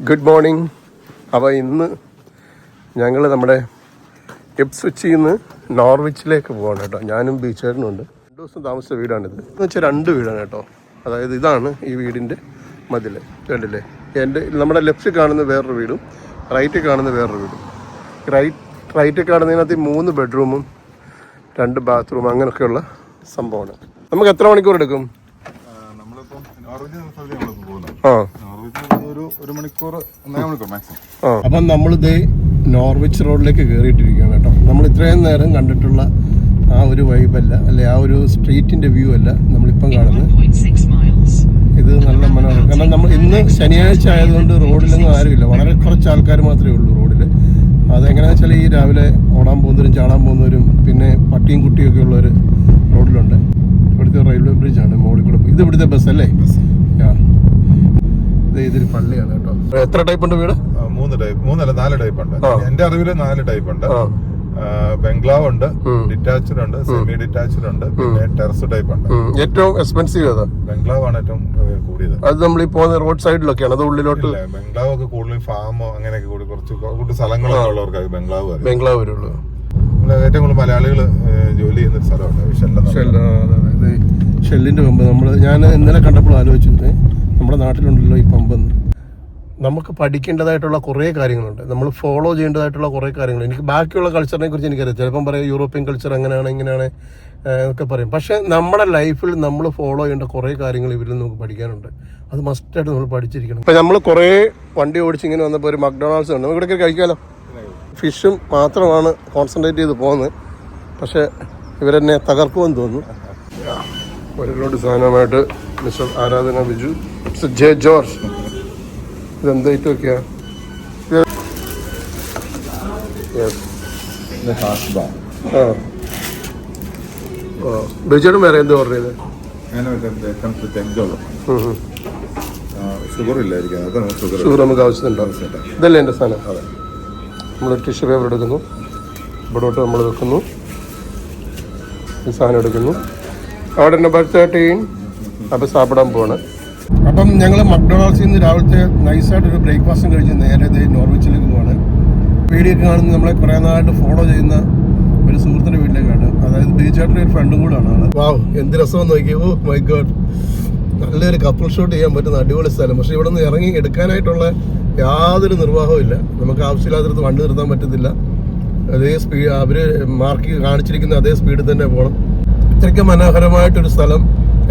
Good morning അപ്പോൾ ഇന്ന് ഞങ്ങൾ നമ്മുടെ എപ്സ്വിച്ചിൽ നിന്ന് നോർവിച്ചിലേക്ക് പോകണം കേട്ടോ. ഞാനും ബീച്ചേട്ടനും ഉണ്ട്. രണ്ട് ദിവസം താമസിച്ച വീടാണിത്. എന്ന് വെച്ചാൽ രണ്ട് വീടാണ് കേട്ടോ. അതായത് ഇതാണ് ഈ വീടിന്റെ മതിൽ കണ്ടില്ലേ? എന്റെ നമ്മുടെ ലെഫ്റ്റ് കാണുന്ന വേറൊരു വീടും റൈറ്റ് കാണുന്ന വേറൊരു വീടും. റൈറ്റ് റൈറ്റ് കാണുന്നതിനകത്ത് മൂന്ന് ബെഡ്റൂമും രണ്ട് ബാത്റൂം അങ്ങനെയൊക്കെയുള്ള സംഭവമാണ്. നമുക്ക് എത്ര മണിക്കൂർ എടുക്കും? ആ ഒരു ഒരു മണിക്കൂർ ഒന്നര മണിക്കൂർ മാക്സിമം അപ്പം നമ്മളിത് നോർവിച്ച് റോഡിലേക്ക് കയറിയിട്ടിരിക്കുകയാണ് കേട്ടോ. നമ്മൾ ഇത്രയും നേരം കണ്ടിട്ടുള്ള ആ ഒരു വൈബല്ല അല്ലെ ആ ഒരു സ്ട്രീറ്റിന്റെ വ്യൂ അല്ല നമ്മളിപ്പം കാണുന്നത്. ഇത് നല്ല മനോഹരം. കാരണം നമ്മൾ ഇന്ന് ശനിയാഴ്ച ആയതുകൊണ്ട് റോഡിലൊന്നും ആരുമില്ല. വളരെ കുറച്ച് ആൾക്കാർ മാത്രമേ ഉള്ളൂ റോഡിൽ അതെങ്ങനെയാണെന്ന് വെച്ചാൽ ഈ രാവിലെ ഓടാൻ പോകുന്നവരും ചാടാൻ പോകുന്നവരും പിന്നെ പട്ടിയും കുട്ടിയൊക്കെ ഉള്ളവർ റോഡിലുണ്ട്. ഇവിടുത്തെ റെയിൽവേ ബ്രിഡ്ജാണ് മുകളിൽ കൂടെ ഇത് ഇവിടുത്തെ ബസ്. അല്ലേ ആ. ഇത് ഇതൊരു പള്ളിയാണ് കേട്ടോ. എത്ര ടൈപ്പ് ഉണ്ട് വീട്? മൂന്ന് ടൈപ്പ് മൂന്നല്ല നാല് ടൈപ്പ് ഉണ്ട്. എന്റെ അറിവിൽ നാല് ടൈപ്പ് ഉണ്ട്. ബംഗ്ലാവ് ഉണ്ട്. ഡിറ്റാച്ച്ഡ് ഉണ്ട് സെമി ഡിറ്റാച്ച്ഡ് ഉണ്ട് പിന്നെ ടെറസ് ടൈപ്പ് ഉണ്ട്. ഏറ്റവും എക്സ്പെൻസീവ് ഏതാ? ബംഗ്ലാവ് ആണ് ഏറ്റവും കൂടിയത്. അത് നമ്മൾ ഈ പോകുന്ന റോഡ് സൈഡിലൊക്കെയാണ് അത് ഉള്ളിലോട്ട്? ബംഗ്ലാവ് ഒക്കെ കൂടുതലും ഫാമോ അങ്ങനെയൊക്കെ കൂടി കുറച്ച് കൂടുതൽ സ്ഥലങ്ങളൊക്കെ ഉള്ളവർക്ക് ബംഗ്ലാവ് ബംഗ്ലാവ് വരുള്ളൂ. ഏറ്റവും കൂടുതൽ മലയാളികൾ ജോലി ചെയ്യുന്ന. ഇത് ഷെല്ലിന്റെ മുമ്പ് നമ്മൾ ഞാൻ ഇന്നലെ കണ്ടപ്പോൾ ആലോചിച്ചു നമ്മുടെ നാട്ടിലുണ്ടല്ലോ ഈ പമ്പ് നമുക്ക് പഠിക്കേണ്ടതായിട്ടുള്ള കുറേ കാര്യങ്ങളുണ്ട്. നമ്മൾ ഫോളോ ചെയ്യേണ്ടതായിട്ടുള്ള കുറേ കാര്യങ്ങൾ. എനിക്ക് ബാക്കിയുള്ള കൾച്ചറിനെ കുറിച്ച് എനിക്കറിയാം. ചിലപ്പം പറയാം യൂറോപ്യൻ കൾച്ചർ അങ്ങനെയാണ് ഇങ്ങനെയാണ് ഒക്കെ പറയും. പക്ഷേ നമ്മുടെ ലൈഫിൽ നമ്മൾ ഫോളോ ചെയ്യേണ്ട കുറേ കാര്യങ്ങൾ ഇവരിൽ നിന്ന് നമുക്ക് പഠിക്കാനുണ്ട്. അത് മസ്റ്റായിട്ട് നമ്മൾ പഠിച്ചിരിക്കണം. ഇപ്പം നമ്മൾ കുറേ വണ്ടി ഓടിച്ച് ഇങ്ങനെ വന്നപ്പോൾ ഒരു മക്ഡൊണാൾഡ്സ് ഉണ്ട്. നമുക്ക് ഇടയ്ക്ക് കഴിക്കാമല്ലോ ഫിഷും മാത്രമാണ് കോൺസെൻട്രേറ്റ് ചെയ്ത് പോകുന്നത്. പക്ഷേ ഇവരെന്നെ തകർക്കുമെന്ന് തോന്നുന്നു. Load സാധനമായിട്ട് mister Aradhana Biju mister J George. ഇതെന്തായിട്ടൊക്കെയാ ബിജുടെ വേറെ എന്ത് ഓർഡർ ചെയ്തത് ഷുഗർ ഇല്ലായിരിക്കും. നമുക്ക് ആവശ്യമുണ്ടാവും ഇതല്ലേ എന്റെ സാധനം? അതെ. നമ്മൾ ടിഷ്യൂ പേപ്പർ എടുക്കുന്നു. ഇവിടോട്ട് നമ്മൾ വെക്കുന്നു. ഈ സാധനം എടുക്കുന്നു. അവിടെ നമ്പർ തേർട്ടീൻ അപ്പോൾ സാപ്പിടാൻ പോവാണ്. അപ്പം ഞങ്ങൾ മക്ഡൊണാൾഡ്സിൽ നിന്ന് രാവിലത്തെ നൈസായിട്ട് ഒരു ബ്രേക്ക്ഫാസ്റ്റും കഴിച്ച് നേരെ ഇതേ നോർവിച്ചിലേക്ക് പോവാണ്. വീഡിയോ ഒക്കെ കാണുന്ന നമ്മളെ കുറേ നാളായിട്ട് ഫോളോ ചെയ്യുന്ന ഒരു സുഹൃത്തിന്റെ വീട്ടിലേക്കാണ്. അതായത് ബീച്ചാട്ടിന്റെ ഒരു ഫ്രണ്ടും കൂടാണ് ആൾ. വാവ് എന്ത് രസം നോക്കിയോ. ഓ മൈ ഗോഡ് നല്ലൊരു കപ്പിൾ ഷൂട്ട് ചെയ്യാൻ പറ്റുന്ന അടിപൊളി സ്ഥലം. പക്ഷെ ഇവിടെ നിന്ന് ഇറങ്ങി എടുക്കാനായിട്ടുള്ള യാതൊരു നിർവാഹവും ഇല്ല. നമുക്ക് ആവശ്യമില്ലാത്തടത്ത് വണ്ടി നിർത്താൻ പറ്റത്തില്ല. അതേ സ്പീഡ് അവർ മാർക്ക് കാണിച്ചിരിക്കുന്ന അതേ സ്പീഡിൽ തന്നെ പോകണം ഇത്രയ്ക്ക് മനോഹരമായിട്ടൊരു സ്ഥലം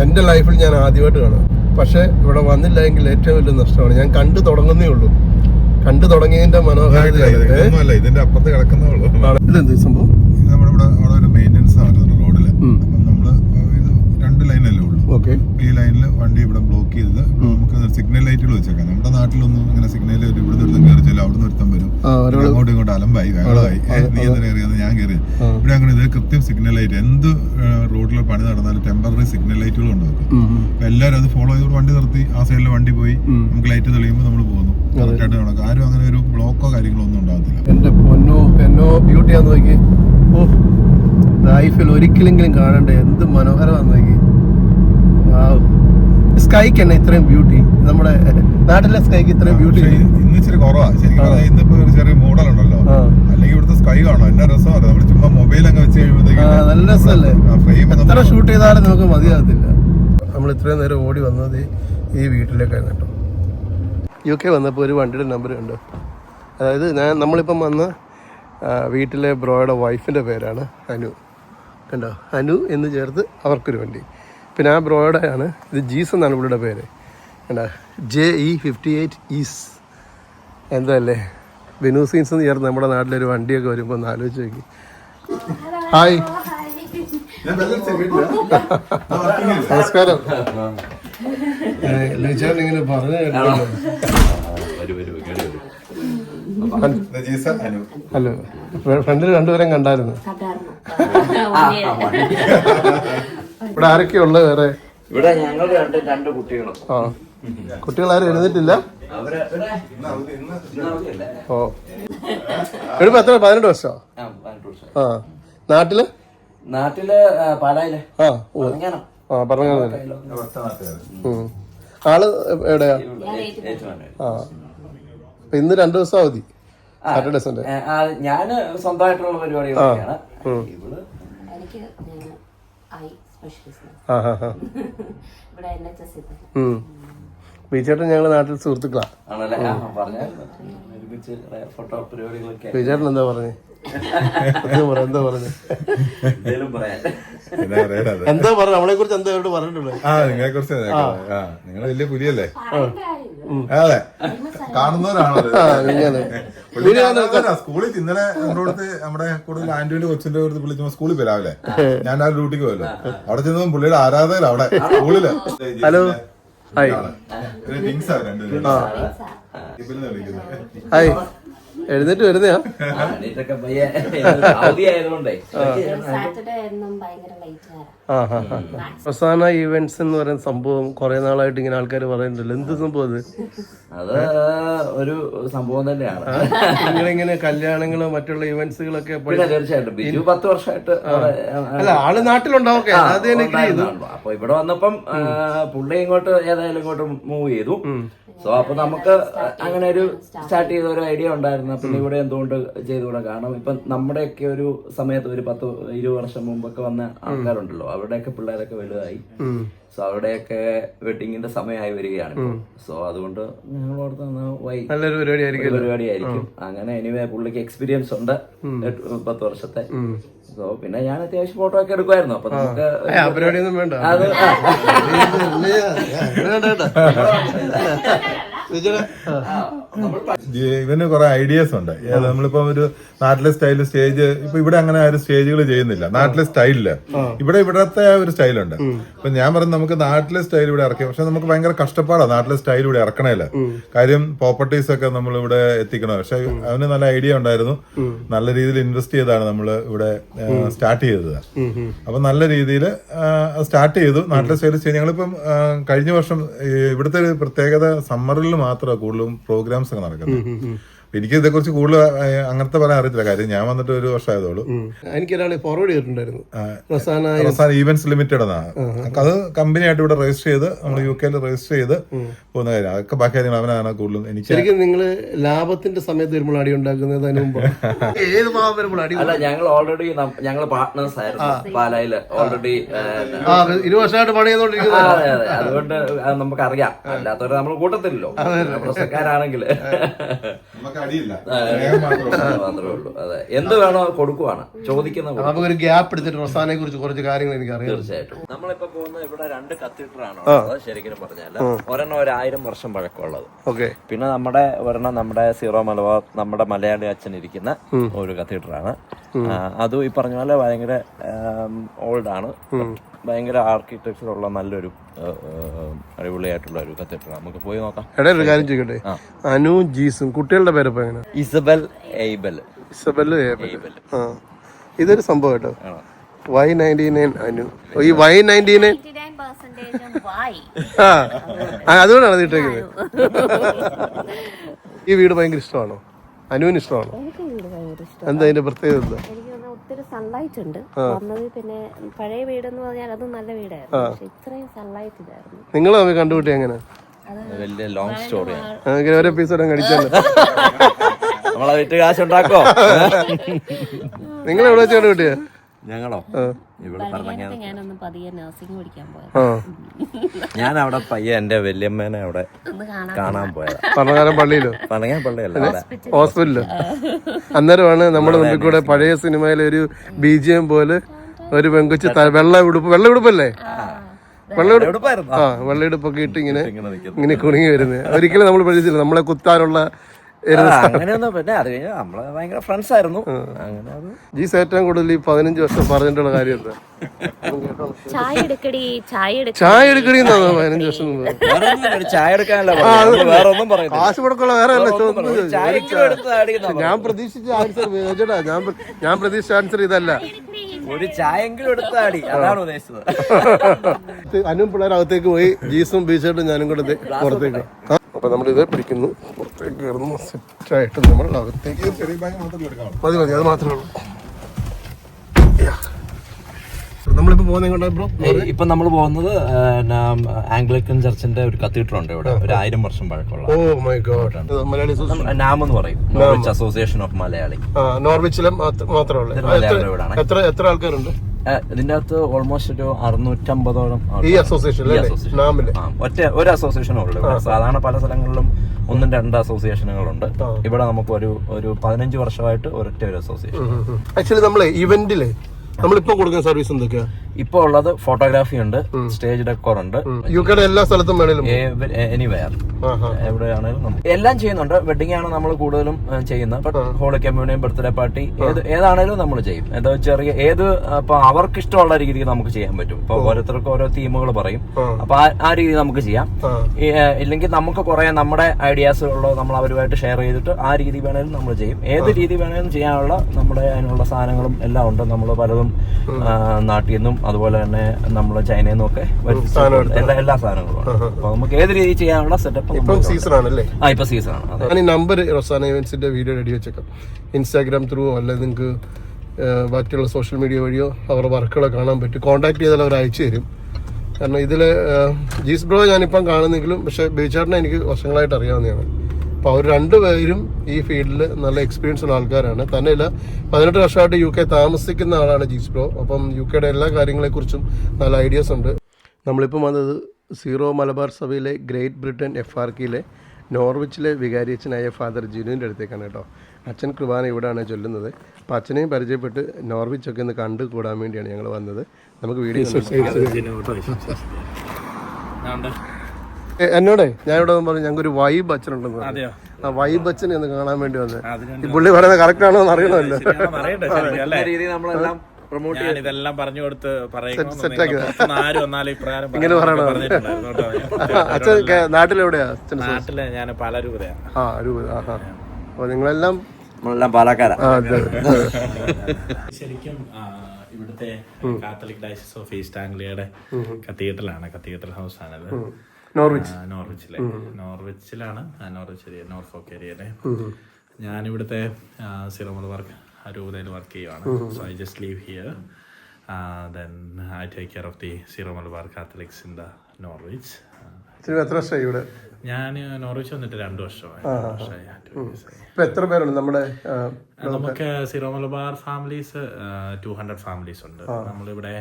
എന്റെ ലൈഫിൽ ഞാൻ ആദ്യമായിട്ട് കാണാം. പക്ഷേ ഇവിടെ വന്നില്ല എങ്കിൽ ഏറ്റവും വലിയ നഷ്ടമാണ്. ഞാൻ കണ്ടു തുടങ്ങുന്നേ ഉള്ളൂ. കണ്ടു തുടങ്ങിയതിന്റെ മനോഹാരിത ഇതൊന്നുമല്ല. ഇതിന്റെ അപ്പുറത്ത് കിടക്കുന്നേ ഉള്ളൂ. ഇതെന്ത് സംഭവം? നമ്മുടെ ഇവിടെ അവിടെ ഒരു മെയിന്റെനൻസ് നടത്തുന്നുണ്ട്. അപ്പം ഇത് രണ്ട് ലൈനല്ലേ ഉള്ളൂ. ഓക്കെ. ഈ ലൈനിൽ വണ്ടി ഇവിടെ ബ്ലോക്ക് ചെയ്തത്. നമുക്ക് സിഗ്നൽ ലൈറ്റുകൾ വെച്ചേക്കാം. നമ്മുടെ നാട്ടിലൊന്നും ഇങ്ങനെ സിഗ്നൽ ഇവിടെ ഒരുത്തം കയറി ചെല്ലും അവിടെ വരും. അങ്ങോട്ടും ഇങ്ങോട്ടും അലമ്പായി നീ കയറിയത്? ഞാൻ കയറി. ഇവിടെ അങ്ങനെ ഇത് കൃത്യം സിഗ്നൽ ലൈറ്റ് എന്ത് റോഡിൽ പണി നടന്നാലും ടെമ്പററി സിഗ്നൽ ലൈറ്റുകൾ ഉണ്ടാക്കും അപ്പൊ എല്ലാവരും അത് ഫോളോ ചെയ്തോട് വണ്ടി നിർത്തി. ആ സൈഡിൽ വണ്ടി പോയി. നമുക്ക് ലൈറ്റ് തെളിയുമ്പോൾ നമ്മൾ പോകുന്നു. കറക്റ്റായിട്ട് നടക്കും. ആരും അങ്ങനെ ഒരു ബ്ലോക്കോ കാര്യങ്ങളോ ഒന്നും ഉണ്ടാകത്തില്ല. എന്റെ പൊന്നോ പെന്നോ ബ്യൂട്ടിയാന്ന് നോക്കി. ഓ ലൈഫിൽ ഒരിക്കലെങ്കിലും കാണണ്ടേ? എന്ത് മനോഹരമാന്ന് നോക്കി. സ്കൈക്ക് തന്നെ ഇത്രയും ബ്യൂട്ടി നമ്മുടെ നാട്ടിലെ സ്കൈക്ക് ഇത്രയും ബ്യൂട്ടി ഇന്ന് ഇച്ചിരി കുറവാ. ശരിക്കും ഇന്നിപ്പോ ഒരു ചെറിയ മൂടലുണ്ടല്ലോ. ഉണ്ടല്ലോ അല്ലെങ്കിൽ ഇവിടുത്തെ സ്കൈ കാണോ. എന്നാ രസമാണ് നമ്മൾ ചുമ്മാ മൊബൈൽ അങ്ങ് വെച്ച് കഴിയുമ്പോഴത്തേക്കും നല്ല രസമല്ലേ? എത്ര ഷൂട്ട് ചെയ്താലും നമുക്ക് മതിയാകത്തില്ല. നമ്മൾ ഇത്രയും നേരം ഓടി വന്നത് ഈ വീട്ടിലേക്കാണ് കേട്ടോ. യു കെ വന്നപ്പോൾ ഒരു വണ്ടിയുടെ നമ്പർ കണ്ടു. അതായത് ഞാൻ നമ്മളിപ്പം വന്ന വീട്ടിലെ ബ്രോയുടെ വൈഫിന്റെ പേരാണ് അനു. കണ്ടോ? അനു എന്ന് ചേർത്ത് അവർക്കൊരു വണ്ടി. പിന്നെ ആ ബ്രോയുടെ ആണ്. ഇത് ജീസ് എന്നാണ് പുള്ളിയുടെ പേര്. എന്താ J E fifty eight is എന്തല്ലേ? ബിനു സീൻസ് എന്ന് ചേർന്ന് നമ്മുടെ നാട്ടിലൊരു വണ്ടിയൊക്കെ വരുമ്പോൾ ഒന്ന് ആലോചിച്ച് നോക്കി. ഹായ്. നമസ്കാരം. ഇങ്ങനെ പറഞ്ഞു ഹലോ ഫ്രണ്ടിൽ രണ്ടുപേരും കണ്ടായിരുന്നു. ഇവിടെ ആരൊക്കെയാ ഉള്ളത് വേറെ? ഇവിടെ ഞങ്ങൾ രണ്ട് രണ്ട് കുട്ടികളും. ആ. കുട്ടികളാരും എഴുന്നിട്ടില്ല? ഓ. എഴുപ്പോ എത്ര? പതിനെട്ട് വർഷം. ആ നാട്ടിൽ? നാട്ടിൽ ആ, പാലായിൽ. ആ. ആൾ എവിടെയാ. ആ. അപ്പൊ ഇന്ന് രണ്ടു ദിവസം അവധി. സാറ്റർഡേ സൺഡേ ഞാൻ സ്വന്തമായിട്ടുള്ള പരിപാടികളൊക്കെയാണ്. ഇവൾ ബീച്ചേട്ടൻ ഞങ്ങളെ നാട്ടിൽ സുഹൃത്തുക്കളാ. ആണല്ലേ? ആ, പറഞ്ഞായിരുന്നു. ഒരുമിച്ച് ഫോട്ടോ പരിപാടികളൊക്കെ. ബീച്ചേട്ടൻ എന്താ പറഞ്ഞു? എന്താ പറഞ്ഞു? എന്താ നമ്മളെ കുറിച്ച് എന്താ അവരോട് പറഞ്ഞിട്ടുള്ളത്? ആ നിങ്ങളെ കുറിച്ച് ആ. നിങ്ങൾ വലിയ പുലിയല്ലേ? അതെ. സ്കൂളിൽ ഇന്നലെ നമ്മുടെ അടുത്ത് നമ്മുടെ കൂടുതൽ ആന്റിയുടെ കൊച്ചിന്റെ അടുത്ത് വിളിച്ചു സ്കൂളിൽ പോയി രാവിലെ ഞാൻ ആ ഡ്യൂട്ടിക്ക് പോയല്ലോ. അവിടെ ചെന്നപ്പോൾ പുള്ളിയുടെ ആരാധകർ അവിടെ സ്കൂളിൽ. ഹലോ. ഹായ് ഹായ് എഴുന്നേറ്റ് വരുന്നയാ? അവസാന ഇവന്റ്സ് എന്ന് പറയുന്ന സംഭവം കുറെ നാളായിട്ട് ഇങ്ങനെ ആൾക്കാർ പറയുന്നുണ്ടല്ലോ. എന്ത് സംഭവം അത്? അത് ഒരു സംഭവം തന്നെയാണ്. നിങ്ങളിങ്ങനെ കല്യാണങ്ങളും മറ്റുള്ള ഇവന്റ്സുകളൊക്കെ തീർച്ചയായിട്ടും ബിജു പത്ത് വർഷമായിട്ട് അല്ല ആൾ നാട്ടിലുണ്ടാവും അത്. അപ്പൊ ഇവിടെ വന്നപ്പം പുള്ളി ഇങ്ങോട്ട് ഏതായാലും ഇങ്ങോട്ട് മൂവ് ചെയ്തു. സോ അപ്പൊ നമുക്ക് അങ്ങനെ ഒരു സ്റ്റാർട്ട് ചെയ്ത ഒരു ഐഡിയ ഉണ്ടായിരുന്നു. പിന്നെ ഇവിടെ എന്തുകൊണ്ട് ചെയ്തുകൂടാ? കാരണം ഇപ്പൊ നമ്മുടെയൊക്കെ ഒരു സമയത്ത് ഒരു പത്ത് ഇരുപത് വർഷം മുമ്പൊക്കെ വന്ന ആൾക്കാരുണ്ടല്ലോ. അവരുടെയൊക്കെ പിള്ളേരൊക്കെ വലുതായി. സോ അവരുടെയൊക്കെ വെഡിങ്ങിന്റെ സമയമായി വരികയാണ് സോ അതുകൊണ്ട് നല്ലൊരു ഒരു പരിപാടിയായിരിക്കും. അങ്ങനെ എനിവേ പുള്ളിക്ക് എക്സ്പീരിയൻസ് ഉണ്ട്. പത്ത് വർഷത്തെ. സോ പിന്നെ ഞാൻ അത്യാവശ്യം ഫോട്ടോ ഒക്കെ എടുക്കുമായിരുന്നു. അപ്പൊ നമുക്ക് പരിപാടിയൊന്നും വേണ്ട. അത് ഇവന് കുറെ ഐഡിയാസ് ഉണ്ട്. നമ്മളിപ്പോ ഒരു നാട്ടിലെ സ്റ്റൈൽ സ്റ്റേജ് ഇപ്പൊ ഇവിടെ അങ്ങനെ ആരും സ്റ്റേജുകൾ ചെയ്യുന്നില്ല. നാട്ടിലെ സ്റ്റൈലിൽ ഇവിടെ ഇവിടത്തെ ആ ഒരു സ്റ്റൈലുണ്ട് അപ്പൊ ഞാൻ പറഞ്ഞു നമുക്ക് നാട്ടിലെ സ്റ്റൈൽ ഇവിടെ ഇറക്കി പക്ഷെ നമുക്ക് ഭയങ്കര കഷ്ടപ്പാടാണ് നാട്ടിലെ സ്റ്റൈൽ ഇവിടെ ഇറക്കണേൽ. കാര്യം പ്രോപ്പർട്ടീസ് ഒക്കെ നമ്മൾ ഇവിടെ എത്തിക്കണം? പക്ഷെ അവന് നല്ല ഐഡിയ ഉണ്ടായിരുന്നു. നല്ല രീതിയിൽ ഇൻവെസ്റ്റ് ചെയ്താണ് നമ്മൾ ഇവിടെ സ്റ്റാർട്ട് ചെയ്തത്. അപ്പൊ നല്ല രീതിയിൽ സ്റ്റാർട്ട് ചെയ്തു. നാട്ടിലെ സ്റ്റൈൽ ചെയ്ത് ഞങ്ങളിപ്പം കഴിഞ്ഞ വർഷം ഇവിടുത്തെ ഒരു പ്രത്യേകത സമ്മറിൽ മാത്രമാണ് കൂടുതലും പ്രോഗ്രാംസ് ഒക്കെ നടക്കുന്നത് എനിക്ക് ഇതേക്കുറിച്ച് കൂടുതൽ അങ്ങനത്തെ പറയാൻ അറിയത്തില്ല. കാര്യം ഞാൻ വന്നിട്ട് ഒരു വർഷമായതോളൂ എനിക്കൊരാളെ ഫോർവേഡ് ചെയ്തിട്ടുണ്ടായിരുന്നു. റസാന ലിമിറ്റഡ് എന്നാണ് അത് കമ്പനിയായിട്ട് ഇവിടെ രജിസ്റ്റർ ചെയ്ത് നമ്മൾ യു കെയിൽ രജിസ്റ്റർ ചെയ്ത് പോകുന്ന കാര്യം. അതൊക്കെ ബാക്കി കാര്യങ്ങൾ അവനാണ് കൂടുതലും എനിക്ക് ശരിക്കും നിങ്ങൾ ലാഭത്തിന്റെ സമയത്ത് വരുമ്പോൾ അടി ഉണ്ടാക്കുന്നത് അതിന് ഏത് ഭാഗം വരുമ്പോൾ അടി അല്ല ഞങ്ങൾ ഓൾറെഡി ഞങ്ങൾ പാർട്ട്നേഴ്സ് ആയിരുന്നു പാലായിൽ. ഓൾറെഡി ആ ഇരു വർഷമായിട്ട് പണി ചെയ്തോണ്ടിരിക്കുന്നത് അതെ അതെ. അതുകൊണ്ട് നമുക്ക് അറിയാം അല്ലാത്തവരെ നമ്മൾ കൂട്ടത്തില്ലല്ലോ. പ്രശ്നക്കാരാണെങ്കിൽ മാത്രമേ ഉള്ളൂ. മാത്രമേ അതെ. എന്ത് വേണോ കൊടുക്കുവാണ്. ചോദിക്കുന്ന. നമുക്കൊരു ഗ്യാപ്പ് എടുത്തിട്ട് റസാനെ കുറിച്ച് കുറച്ച് കാര്യങ്ങൾ എനിക്ക് അറിയാം തീർച്ചയായിട്ടും. നമ്മളിപ്പോ ഇവിടെ രണ്ട് ഉള്ളത് ശരിക്കും പറഞ്ഞാൽ. ഒരെണ്ണം ഒരു ആയിരം വർഷം പഴക്കമുള്ളത്. ഓക്കെ. പിന്നെ നമ്മുടെ ഒരെണ്ണം നമ്മുടെ സീറോ മലബാർ നമ്മുടെ മലയാളി അച്ഛൻ ഇരിക്കുന്ന ഒരു കത്തീഡ്രലാണ്. അതും ഈ പറഞ്ഞ പോലെ ഭയങ്കര ഓൾഡ് ആണ് ഭയങ്കര ആർക്കിടെക്ചർ ഉള്ള നല്ലൊരു അടിപൊളിയായിട്ടുള്ള ഒരു കത്തീഡ്രൽ നമുക്ക് പോയി നോക്കാം. ഒരു കാര്യം ചോദിക്കട്ടെ? അനു ജീസും കുട്ടികളുടെ പേരപ്പോ എങ്ങനെ ഇസബൽ എയ്ബൽ ഇസബൽ ഏബൽ. ഇതൊരു സംഭവം കേട്ടോ? Y ninety nine Anu. ഈ വൈ നയന്റി നയൻ ആ അതുകൊണ്ടാണ് ഇത് ഇട്ടേക്കുന്നത്. ഈ വീട് ഭയങ്കര ഇഷ്ടമാണോ? അനുവിന് ഇഷ്ടമാണോ? വീട് എന്താ അതിന്റെ പ്രത്യേകത എന്താ? ഒത്തിരി സൺലൈറ്റ് ഉണ്ട്. വന്നത് പിന്നെ പഴയ വീടെന്ന് പറഞ്ഞാൽ അത് നല്ല വീടായിരുന്നു. പക്ഷെ ഇത്രയും സൺലൈറ്റ് ഇതായിരുന്നു. നിങ്ങൾ തമ്മിൽ കണ്ടുപിട്ടി എങ്ങനെ? വലിയ ലോങ് സ്റ്റോറിയാണ് ഒരു എപ്പിസോഡ് കടിച്ചല്ലോ നമ്മളെ വിറ്റ് കാശുണ്ടാക്കോ നിങ്ങൾ എവിടെ വെച്ച് കണ്ടുപിട്ടിയ ഞങ്ങളോ? ഇവിടെ പറഞ്ഞ നേരത്തെ ഞാനൊന്ന് പതിയെ നഴ്സിംഗ് പഠിക്കാൻ പോയത്. ഞാൻ അവിടെ പയ്യെ എന്റെ വല്യമ്മേനെ അവിടെ കാണാൻ പോയത്. പോയതാ. പറഞ്ഞകാരം പള്ളിയിലോ? പറഞ്ഞാൽ പള്ളിയല്ല അവിടെ. ഹോസ്പിറ്റലിലോ? അന്നേരമാണ് നമ്മുടെ മുമ്പിൽ കൂടെ പഴയ സിനിമയിലെ ഒരു ബി ജി എം പോലെ ഒരു പെങ്കുച്ച് വെള്ള ഉടുപ്പ് വെള്ള ഉടുപ്പല്ലേ? വെള്ള ഉടുപ്പ് ആ വെള്ള ഉടുപ്പൊക്കെ ഇട്ട് ഇങ്ങനെ ഇങ്ങനെ കുണുങ്ങി വരുന്നത് ഒരിക്കലും നമ്മൾ പഠിച്ചില്ല. നമ്മളെ കുത്താനുള്ള അങ്ങനെയൊന്നും പിന്നെ അത് കഴിഞ്ഞ് നമ്മൾ ഭയങ്കര ഫ്രണ്ട്സ് ആയിരുന്നു. അങ്ങനെ അത് ജീസ് ഏറ്റവും കൂടുതൽ ഈ പതിനഞ്ച് വർഷം പറഞ്ഞിട്ടുള്ള കാര്യം എന്താ? ചായ എടുക്കടി ചായ എടുക്ക ചായ പതിനഞ്ച് വർഷം മുമ്പ്? ചായ എടുക്കാനല്ല വേറെ ഒന്നും കാശ് മുടക്കുള്ള വേറെ അല്ല ഞാൻ പ്രതീക്ഷിച്ച ആൻസർ ചേട്ടാ ഞാൻ ഞാൻ പ്രതീക്ഷിച്ച ആൻസർ ഇതല്ല. ഒരു ചായെങ്കിലും എടുത്ത് അടി അതാണ് ഉദ്ദേശിച്ചത്. അനുവും പിള്ളേർ അകത്തേക്ക് പോയി ജീസും ബീച്ചും ഞാനും കൂടെ പുറത്തേക്ക്. ആ, അപ്പൊ നമ്മൾ ഇത് പിടിക്കുന്നു. പുറത്തേക്ക് കയറുന്നു. സെറ്റായിട്ട് നമ്മൾ അകത്തേക്ക് മതി മതി. അത് മാത്രമേ ഉള്ളൂ. നമ്മളിപ്പോ പോകുന്നത് എങ്ങോട്ടാ ബ്രോ? ഇപ്പൊ നമ്മൾ പോകുന്നത് ആംഗ്ലിക്കൻ ചർച്ചിന്റെ ഒരു കത്തീഡ്രൽ ഉണ്ട് ഇവിടെ ഒരു ആയിരം വർഷം പഴക്കമുള്ള oh my god. Malayali association നാം എന്ന് പറയും. നോർവിച്ച് അസോസിയേഷൻ ഓഫ് മലയാളി ആ നോർവിച്ചിലും മാത്രമേ ഉള്ളൂ. എത്ര എത്ര ആൾക്കാരുണ്ട്? ഇതിന്റെ അകത്ത് ഓൾമോസ്റ്റ് ഒരു അറുന്നൂറ്റമ്പതോളം ഈ അസോസിയേഷൻ ഒറ്റ ഒരു അസോസിയേഷനേ ഉള്ളൂ സാധാരണ പല സ്ഥലങ്ങളിലും ഒന്നും രണ്ട് അസോസിയേഷനുകളുണ്ട് ഇവിടെ നമുക്ക് ഒരു ഒരു പതിനഞ്ച് വർഷമായിട്ട് ഒരൊറ്റ ഒരു അസോസിയേഷൻ ആക്ച്വലി നമ്മളെ ഇവന്റിൽ നമ്മളിപ്പോ കൊടുക്കുന്ന സർവീസ് എന്തൊക്കെയാ? ഇപ്പൊ ഉള്ളത് ഫോട്ടോഗ്രാഫി ഉണ്ട് സ്റ്റേജ് ഡെക്കോർ ഉണ്ട്. യു കെയുടെ എല്ലാ സ്ഥലത്തും വേണേലും എനിവെയർ എവിടെയാണെങ്കിലും എല്ലാം ചെയ്യുന്നുണ്ട്. വെഡിങ് ആണ് നമ്മൾ കൂടുതലും ചെയ്യുന്നത്. But holy communion birthday party ഏത് ഏതാണേലും നമ്മൾ ചെയ്യും. എന്താ ചെറിയ ഏത് ഇപ്പൊ അവർക്ക് ഇഷ്ടമുള്ള രീതിക്ക് നമുക്ക് ചെയ്യാൻ പറ്റും. ഇപ്പൊ ഓരോരുത്തർക്കും ഓരോ തീമുകൾ പറയും. അപ്പൊ ആ- രീതി നമുക്ക് ചെയ്യാം. ഇല്ലെങ്കിൽ നമുക്ക് കുറെ നമ്മുടെ ഐഡിയാസ് ഉള്ളത് നമ്മൾ അവരുമായിട്ട് ഷെയർ ചെയ്തിട്ട് ആ രീതി വേണേലും നമ്മൾ ചെയ്യും. ഏത് രീതി വേണേലും ചെയ്യാനുള്ള നമ്മുടെ അതിനുള്ള സാധനങ്ങളും എല്ലാം ഉണ്ട്. നമ്മൾ പലതും ആ, നാട്ടിൽ നിന്നും അതുപോലെ തന്നെ നമ്മൾ ചൈനയിൽ നിന്നും ഒക്കെ വരുത്തിച്ചിട്ടുണ്ട്. എല്ലാ എല്ലാ സാധനങ്ങളും അപ്പൊ നമുക്ക് ഏത് രീതി ചെയ്യാനുള്ള സെറ്റപ്പ് ഇപ്പം സീസൺ ആണല്ലേ ആ ഇപ്പൊ സീസൺ ആണ് നമ്പർ റൊസാന ഇവന്റ്സിന്റെ വീഡിയോ റെഡി വെച്ചേക്കാം. ഇൻസ്റ്റാഗ്രാം ത്രൂ അല്ലെ നിങ്ങൾക്ക് ബാക്കിയുള്ള സോഷ്യൽ മീഡിയ വഴിയോ അവരുടെ വർക്കുകളെ കാണാൻ പറ്റും. കോൺടാക്ട് ചെയ്താൽ അവർ അയച്ചു തരും. കാരണം ഇതിൽ ജീസ് ബ്രോ ഞാനിപ്പം കാണുന്നെങ്കിലും പക്ഷേ ബേച്ചാറിനെ എനിക്ക് വർഷങ്ങളായിട്ട് അറിയാവുന്നതാണ്. അപ്പോൾ അവർ രണ്ടുപേരും ഈ ഫീൽഡിൽ നല്ല എക്സ്പീരിയൻസ് ഉള്ള ആൾക്കാരാണ്. തന്നെയല്ല പതിനെട്ട് വർഷമായിട്ട് യു കെ താമസിക്കുന്ന ആളാണ് ജീസ് പ്രോ അപ്പം യു കെയുടെ എല്ലാ കാര്യങ്ങളെക്കുറിച്ചും നല്ല ഐഡിയാസ് ഉണ്ട്. നമ്മളിപ്പം വന്നത് സീറോ മലബാർ സഭയിലെ ഗ്രേറ്റ് ബ്രിട്ടൻ എഫ് ആർ കെയിലെ നോർവിച്ചിലെ വികാരിയച്ഛനായ ഫാദർ ജിനുവിന്റെ അടുത്തേക്കാണ് കേട്ടോ. അച്ഛൻ കുർബാന ഇവിടെയാണ് ചൊല്ലുന്നത്. അപ്പോൾ അച്ഛനെയും പരിചയപ്പെട്ട് നോർവിച്ചൊക്കെ ഒന്ന് കണ്ടു കൂടാൻ വേണ്ടിയാണ് ഞങ്ങൾ വന്നത്. നമുക്ക് വീഡിയോ എന്നോടേ? ഞാൻ ഇവിടെ പറഞ്ഞു ഞങ്ങൾക്ക് ഒരു വൈബ് അച്ഛനുണ്ടെന്ന് പറഞ്ഞു. ആ വൈബ് അച്ഛൻ എന്ന് കാണാൻ വേണ്ടി വന്നത് ഈ പുള്ളി പറയുന്നത് കറക്റ്റ് ആണോ എന്ന് അറിയണമല്ലോ. പറയട്ടെ ശരിക്കും അല്ലേ? രീതി നമ്മളെല്ലാം പ്രൊമോട്ട് ഞാൻ ഇതെല്ലാം പറഞ്ഞു കൊടുത്ത് set ആക്കി. പറയുന്നു ആരും വന്നാലും ഇപ്രകാരം ഇങ്ങനെ പറയണോ? അച്ഛൻ നാട്ടിലെവിടെയാ നാട്ടിൽ ഞാൻ പലരൂപതയാണ്. ആ അപ്പോൾ നിങ്ങളെല്ലാം? നമ്മളെല്ലാം പാലക്കാരാ. അതെ അതെ. ശരിക്കും ഇവിടുത്തെ കാത്തലിക് ഡയസിസ് ഓഫ് ഈസ്റ്റ് ആംഗ്ലിയയുടെ കത്തീഡ്രലാണ് കത്തീഡ്രൽ ഹൗസ് ആണത് നോർവിച്ച്. നോർവിച്ചിലെ. നോർവിച്ചിലാണ്. നോർവിച്ച് ഏരിയ നോർഫോക്ക് ഏരിയയിലെ ഞാനിവിടുത്തെ സിറോമൽ വർക്ക് രൂപതയിൽ വർക്ക് ചെയ്യുവാണ്. So I just live here then I take care of the Syro work Catholics in the Norwich എത്ര വർഷമായി ഇവിടെ? ഞാൻ നോർവിച്ച് വന്നിട്ട് രണ്ടു വർഷമായി. ഇപ്പൊ എത്ര പേരുണ്ട് നമ്മുടെ നമുക്ക് Syro Malabar families two hundred families ഉണ്ട്. നമ്മളിവിടെ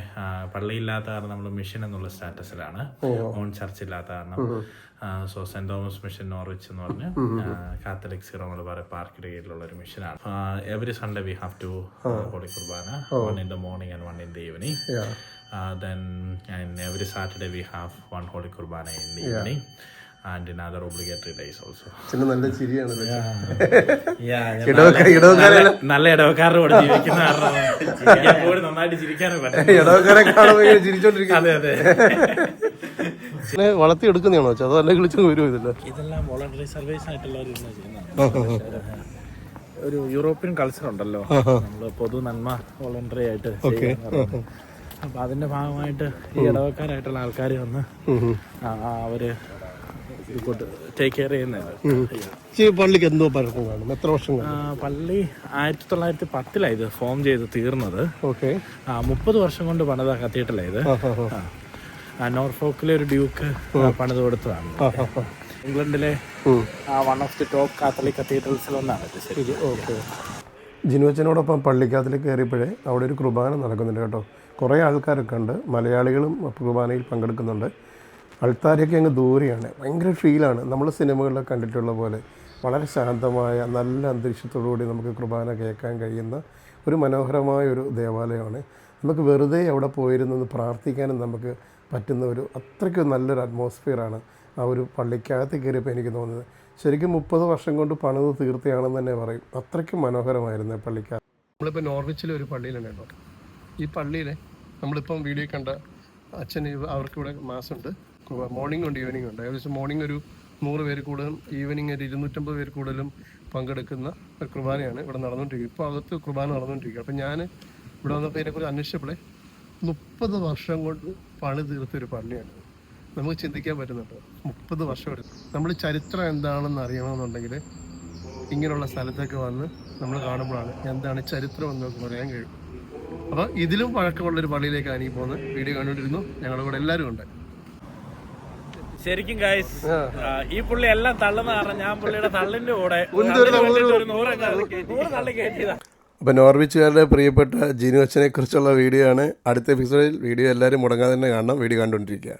പള്ളിയില്ലാത്ത കാരണം നമ്മൾ മിഷൻ എന്നുള്ള സ്റ്റാറ്റസിലാണ്. ഓൺ ചർച്ച് ഇല്ലാത്ത കാരണം so Saint Thomas mission Norwich എന്ന് പറഞ്ഞ് കാത്തലിക് സിറോ മലബാർ പാർക്കിന്റെ കീഴിലുള്ള ഒരു മിഷനാണ്. Every Sunday we have two holy Qurbana. One in the morning and one in the evening then every Saturday we have one holy Qurbana in the evening and in other obligatory days also അച്ഛന് നല്ല ചിരിയാണ് നല്ല- ഇടവക്കാരെ- നല്ല- നല്ല ഇടവക്കാരുടെ കൂടെ ജീവിക്കുന്ന കാരണം നന്നായിട്ട് ചിരിക്കാനും പറ്റും അതെ അതെ. വളർത്തി എടുക്കുന്നതാണോ അതോ അല്ലെങ്കിൽ വിളിച്ചു വരും ഇതില്ല ഇതെല്ലാം വോളണ്ടറി സർവീസ് ആയിട്ടുള്ളവർ ഒരു യൂറോപ്യൻ കൾച്ചർ ഉണ്ടല്ലോ. നമ്മൾ പൊതു നന്മ വോളണ്ടറി ആയിട്ട്. അപ്പൊ അതിന്റെ ഭാഗമായിട്ട് ഈ ഇടവക്കാരായിട്ടുള്ള ആൾക്കാർ വന്ന് അവർ ടേക്ക് കെയർ ചെയ്യുന്നത് പള്ളിക്ക് എന്തോ പഴക്കം എത്ര വർഷം പള്ളി ആയിരത്തി തൊള്ളായിരത്തി പത്തിലാണ് ഇത് ഫോം ചെയ്ത് തീർന്നത്. ഓക്കെ. ആ മുപ്പത് വർഷം കൊണ്ട് പണിത കത്തീഡ്രലാ ഇത്? നോർഫോക്കിലെ ഒരു ഡ്യൂക്ക് പണിത് കൊടുത്തതാണ്. ഇംഗ്ലണ്ടിലെ one of the top Catholic കത്തീഡ്രൽസിൽ ഒന്നാണ് ഇത് ശരി ഓക്കെ. ജിനുവച്ചനോടൊപ്പം പള്ളിക്കകത്തിൽ കയറിയപ്പോഴേ അവിടെ ഒരു കുർബാന നടക്കുന്നുണ്ട് കേട്ടോ. കുറേ ആൾക്കാരൊക്കെ ഉണ്ട്. മലയാളികളും കുർബാനയിൽ പങ്കെടുക്കുന്നുണ്ട്. അൾത്താരയൊക്കെ അങ്ങ് ദൂരെയാണ്. ഭയങ്കര ഫീലാണ്. നമ്മൾ സിനിമകളിലൊക്കെ കണ്ടിട്ടുള്ള പോലെ വളരെ ശാന്തമായ നല്ല അന്തരീക്ഷത്തോടുകൂടി നമുക്ക് കുർബാന കേൾക്കാൻ കഴിയുന്ന ഒരു മനോഹരമായ ഒരു ദേവാലയമാണ്. നമുക്ക് വെറുതെ അവിടെ പോയിരുന്നൊന്ന് പ്രാർത്ഥിക്കാനും നമുക്ക് പറ്റുന്ന ഒരു അത്രയ്ക്ക് നല്ലൊരു അറ്റ്മോസ്ഫിയറാണ് ആ ഒരു പള്ളിക്കകത്ത് കയറിയപ്പോൾ എനിക്ക് തോന്നുന്നത് ശരിക്കും മുപ്പത് വർഷം കൊണ്ട് പണിത് തീർത്തയാണെന്ന് തന്നെ പറയും. അത്രയ്ക്ക് മനോഹരമായിരുന്നു പള്ളിക്കാർ. നമ്മളിപ്പോൾ നോർവിച്ചിലെ ഒരു പള്ളിയിലാണ് കേട്ടോ. ഈ പള്ളിയിൽ നമ്മളിപ്പം വീഡിയോ കണ്ട അച്ഛൻ അവർക്കിവിടെ മാസമുണ്ട് മോർണിംഗ് ഉണ്ട് ഈവനിങ് ഉണ്ട്. ഏകദേശം മോർണിംഗ് ഒരു നൂറ് പേര് കൂടുതലും ഈവനിങ് ഒരു ഇരുന്നൂറ്റമ്പത് പേര് കൂടുതലും പങ്കെടുക്കുന്ന ഒരു കുർബാനയാണ് ഇവിടെ നടന്നുകൊണ്ടിരിക്കുന്നത്. ഇപ്പോൾ അകത്ത് കുർബാന നടന്നുകൊണ്ടിരിക്കുക അപ്പം ഞാൻ ഇവിടെ വന്നപ്പോൾ ഇതിനെക്കുറിച്ച് അന്വേഷിച്ചപ്പോഴേ മുപ്പത് വർഷം കൊണ്ട് പണി തീർത്തൊരു പള്ളിയാണ്. നമുക്ക് ചിന്തിക്കാൻ പറ്റുന്നുണ്ട്. മുപ്പത് വർഷം എടുക്കും നമ്മൾ ചരിത്രം എന്താണെന്ന് അറിയണമെന്നുണ്ടെങ്കിൽ ഇങ്ങനെയുള്ള സ്ഥലത്തൊക്കെ വന്ന് നമ്മൾ കാണുമ്പോഴാണ് എന്താണ് ചരിത്രം എന്ന് നമുക്ക് പറയാൻ കഴിയും. അപ്പോൾ ഇതിലും പഴക്കമുള്ളൊരു പള്ളിയിലേക്കാണ് ഈ പോകുന്നത് വീഡിയോ കണ്ടുകൊണ്ടിരുന്നു. ഞങ്ങളുടെ കൂടെ എല്ലാവരും ഉണ്ട്. ശരിക്കും ഗായ്സ് ഈ പുള്ളി എല്ലാം തള്ളുന്ന കാരണം ഞാൻ പുള്ളിയുടെ തള്ളിന്റെ കൂടെ അപ്പോൾ നോർവിച്ചുകാരുടെ പ്രിയപ്പെട്ട ജിനു അച്ഛനെ കുറിച്ചുള്ള വീഡിയോ ആണ്. അടുത്ത എപ്പിസോഡിൽ വീഡിയോ എല്ലാവരും മുടങ്ങാതെ തന്നെ കാണണം. വീഡിയോ കണ്ടുകൊണ്ടിരിക്കുക.